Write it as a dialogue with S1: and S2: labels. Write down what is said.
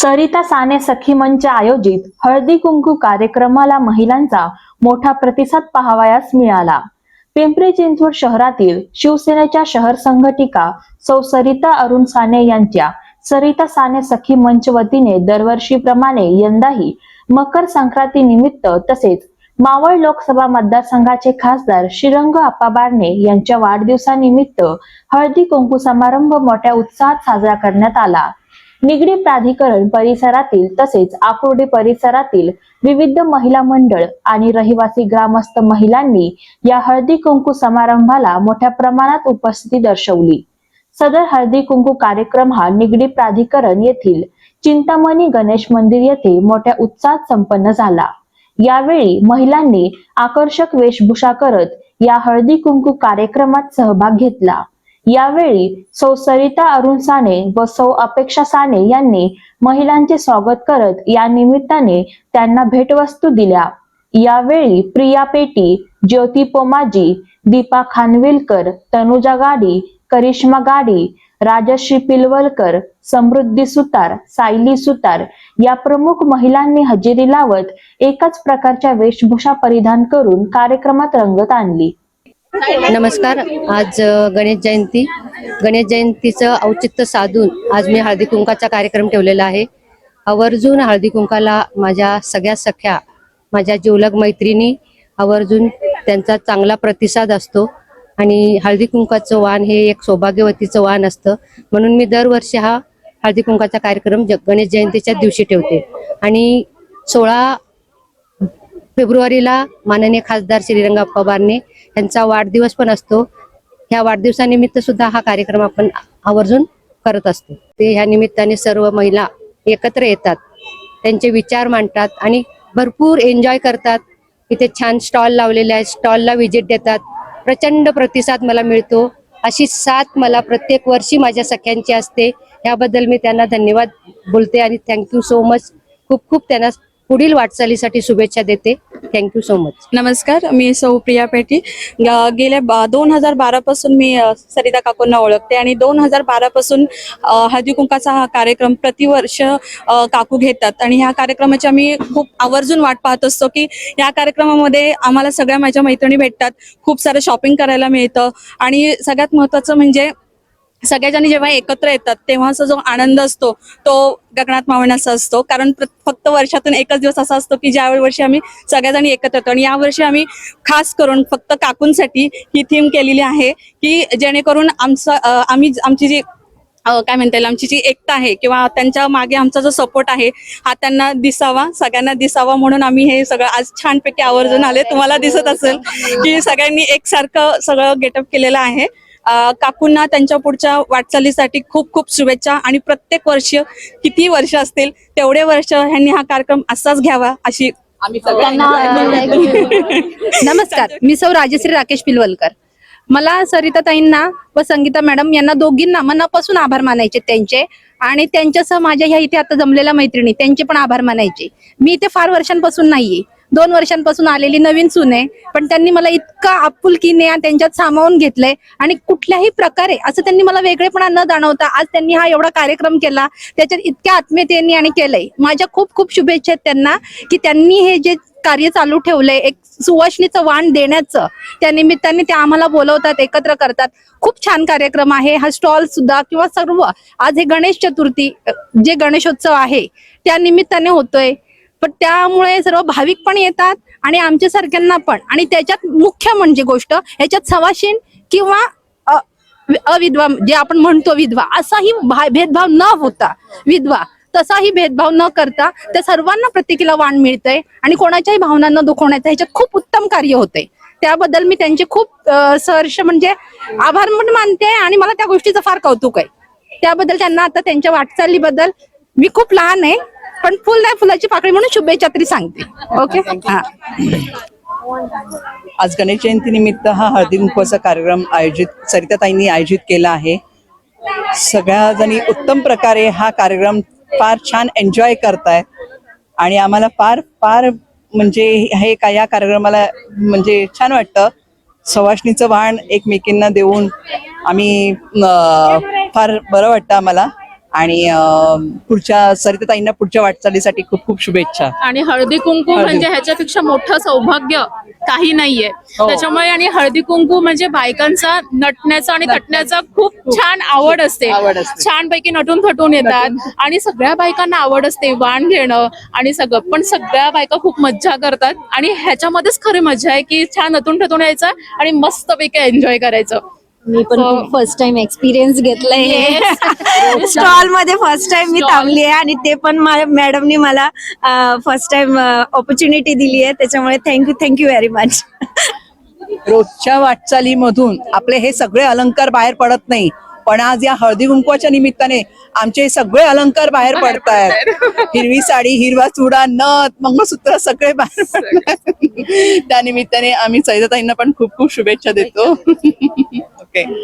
S1: सरिता साने सखी मंच आयोजित हळदी कुंकू कार्यक्रमाला महिलांचा मोठा प्रतिसाद पाहावयास मिळाला. पिंपरी चिंचवड शहरातील शिवसेनेच्या शहर संघटिका सौ सरिता अरुण साने यांच्या सरिता साने सखी मंच वतीने दरवर्षीप्रमाणे यंदाही मकर संक्रांती निमित्त तसेच मावळ लोकसभा मतदारसंघाचे खासदार श्रीरंग आप्पा बारणे यांच्या वाढदिवसानिमित्त हळदी कुंकू समारंभ मोठ्या उत्साहात साजरा करण्यात आला. निगडी प्राधिकरण परिसरातील तसेच आकुर्डी परिसरातील विविध महिला मंडळ आणि रहिवासी ग्रामस्थ महिलांनी या हळदी कुंकू समारंभाला मोठ्या प्रमाणात उपस्थिती दर्शवली. सदर हळदी कुंकू कार्यक्रम हा निगडी प्राधिकरण येथील चिंतामणी गणेश मंदिर येथे मोठ्या उत्साहात संपन्न झाला. यावेळी महिलांनी आकर्षक वेशभूषा करत या हळदी कुंकू कार्यक्रमात सहभाग घेतला. यावेळी सौ सरिता अरुण साने व सौ अपेक्षा साने यांनी महिलांचे स्वागत करत या निमित्ताने त्यांना भेटवस्तू दिल्या. यावेळी प्रिया पेटी ज्योती पोमाजी दीपा खानविलकर तनुजा गाडी करिश्मा गाडी राजश्री पिलवलकर समृद्धी सुतार सायली सुतार या प्रमुख महिलांनी हजेरी लावत एकाच प्रकारच्या वेशभूषा परिधान करून कार्यक्रमात रंगत आणली.
S2: नमस्कार आज गणेश जयंती. गणेश जयंतीचं औचित्य साधून आज मी हळदी कुंकाचा कार्यक्रम ठेवलेला आहे. आवर्जून हळदी कुंकाला माझ्या सगळ्या सख्या माझ्या जिवलग मैत्रिणी आवर्जून त्यांचा चांगला प्रतिसाद असतो. आणि हळदी कुंकाचं वाण हे एक सौभाग्यवतीचं वाण असतं. म्हणून मी दरवर्षी हा हळदी कुंकाचा कार्यक्रम गणेश जयंतीच्या दिवशी ठेवते. आणि सोळा फेब्रुवारीला माननीय खासदार श्रीरंगा पवारने यांचा वाढदिवस पण असतो. ह्या वाढदिवसानिमित्त सुद्धा हा कार्यक्रम आपण आवर्जून करत असतो. ते ह्या निमित्ताने सर्व महिला एकत्र येतात. त्यांचे विचार मांडतात आणि भरपूर एन्जॉय करतात. इथे छान स्टॉल लावलेले आहेत. स्टॉलला व्हिजिट देतात. प्रचंड प्रतिसाद मला मिळतो. अशी साथ मला प्रत्येक वर्षी माझ्या सख्यांची असते. याबद्दल मी त्यांना धन्यवाद बोलते आणि थँक्यू सो मच खूप खूप त्यांना पुढील वाटचालीसाठी शुभेच्छा देते. थँक्यू सो मच
S3: नमस्कार मी सौ प्रिया पेटी. गेल्या दोन हजार बारा पासून मी सरिता काकूंना ओळखते आणि दोन हजार बारा पासून हळदी कुंकाचा हा कार्यक्रम प्रतिवर्ष काकू घेतात. आणि ह्या कार्यक्रमाची आम्ही खूप आवर्जून वाट पाहत असतो की या कार्यक्रमामध्ये आम्हाला सगळ्या माझ्या मैत्रिणी भेटतात. खूप सारं शॉपिंग करायला मिळतं. आणि सगळ्यात महत्वाचं म्हणजे सगळ्या जणी जेव्हा एकत्र येतात तेव्हाचा जो आनंद असतो तो गगनात मावण्याचा असतो. कारण फक्त वर्षातून एकच दिवस असा असतो की ज्या वर्षी आम्ही सगळ्याजणी एकत्र येतो. आणि यावर्षी आम्ही खास करून फक्त काकूंसाठी ही थीम केलेली आहे की जेणेकरून आमचं आम्ही आमची जी काय म्हणता येईल आमची जी एकता आहे किंवा त्यांच्या मागे आमचा जो सपोर्ट आहे हा त्यांना दिसावा सगळ्यांना दिसावा म्हणून आम्ही हे सगळं आज छानपैकी आवर्जून आले. तुम्हाला दिसत असेल की सगळ्यांनी एकसारखं सगळं गेटअप केलेलं आहे. काकूंना त्यांच्या पुढच्या वाटचालीसाठी खूप खूप शुभेच्छा आणि प्रत्येक वर्ष किती वर्ष असतील तेवढे वर्ष ह्यांनी हा कार्यक्रम असाच घ्यावा अशी आम्ही
S4: नमस्कार मी सौ राजश्री राकेश पिलवलकर. मला सरिता ताईंना व संगीता मॅडम यांना दोघींना मनापासून आभार मानायचे त्यांचे आणि त्यांच्यासह माझ्या ह्या इथे आता जमलेल्या मैत्रिणी त्यांचे पण आभार मानायचे. मी इथे फार वर्षांपासून नाहीये. दोन वर्षांपासून आलेली नवीन सून आहे पण त्यांनी मला इतका आपुलकीने त्यांच्यात सामावून घेतलंय आणि कुठल्याही प्रकारे असं त्यांनी मला वेगळेपणा न जाणवता आज त्यांनी हा एवढा कार्यक्रम केला त्याच्यात इतक्या आत्मीयतेने आणि केलंय. माझ्या खूप खूप शुभेच्छा आहेत त्यांना की त्यांनी हे जे कार्य चालू ठेवलंय एक सुवासनीचं वाण देण्याचं त्या निमित्ताने ते आम्हाला बोलवतात एकत्र करतात. खूप छान कार्यक्रम आहे. हा स्टॉल सुद्धा किंवा सर्व आज हे गणेश चतुर्थी जे गणेशोत्सव आहे त्या निमित्ताने होतोय. पण त्यामुळे सर्व भाविक पण येतात आणि आमच्या सारख्यांना पण. आणि त्याच्यात मुख्य म्हणजे गोष्ट याच्यात सवाशीन किंवा अविधवा जे आपण म्हणतो विधवा असाही भेदभाव न होता विधवा तसाही भेदभाव न करता त्या सर्वांना प्रत्येकीला वाण मिळतंय आणि कोणाच्याही भावनांना दुखवण्याचं ह्याच्यात खूप उत्तम कार्य होतंय. त्याबद्दल मी त्यांचे खूप सहर्ष म्हणजे आभार पण मानते आणि मला त्या गोष्टीचं फार कौतुक आहे. त्याबद्दल त्यांना आता त्यांच्या वाटचालीबद्दल मी खूप लहान आहे. पण फुल नाही फुलाची पाकळी म्हणून शुभेच्छा तरी सांगते. ओके हा.
S5: आज गणेश जयंती निमित्त हा हळदी कुंकवाचा कार्यक्रम आयोजित सरिताताईंनी आयोजित केला आहे. सगळ्या जणी उत्तम प्रकारे हा कार्यक्रम फार छान एन्जॉय करतायत. आणि आम्हाला फार फार म्हणजे हे का या कार्यक्रमाला म्हणजे छान वाटतं. सवाष्णीचं वाण एकमेकींना देऊन आम्ही फार बरं वाटतं आम्हाला. आणि पुढच्या सरिताताईंना पुढच्या वाटचालीसाठी खूप खूप शुभेच्छा.
S6: आणि हळदी कुंकू. म्हणजे ह्याच्यापेक्षा मोठं सौभाग्य काही नाहीये.
S5: हो.
S6: त्याच्यामुळे आणि हळदी कुंकू म्हणजे बायकांचा नटण्याचा आणि तटण्याचा खूप छान आवड असते.
S5: असते.
S6: छानपैकी नटून थटून येतात. आणि सगळ्या बायकांना आवड असते वाण घेणं आणि सगळं. पण सगळ्या बायका खूप मज्जा करतात. आणि ह्याच्यामध्येच खरी मजा आहे की छान नटून ठटून यायचं आणि मस्तपैकी एन्जॉय करायचं.
S7: मी पण
S6: So-
S7: फर्स्ट टाइम एक्सपिरियन्स घेतलंय स्टॉलमध्ये फर्स्ट टाइम मी
S6: Stall.
S7: थांबली आहे आणि ते पण मॅडमनी मला फर्स्ट टाइम ऑपॉर्च्युनिटी दिली आहे. त्याच्यामुळे थँक्यू थँक्यू व्हेरी मच
S5: रोजच्या वाटचालीमधून आपले हे सगळे अलंकार बाहेर पडत नाही. पण आज या हळदी कुंकवाच्या निमित्ताने आमचे हे सगळे अलंकार बाहेर पडतायत. हिरवी साडी हिरवा चुडा नथ मंगळसूत्र सगळे बाहेर पडतायत. त्या निमित्ताने आम्ही सैदाताईंना पण खूप खूप शुभेच्छा देतो. ओके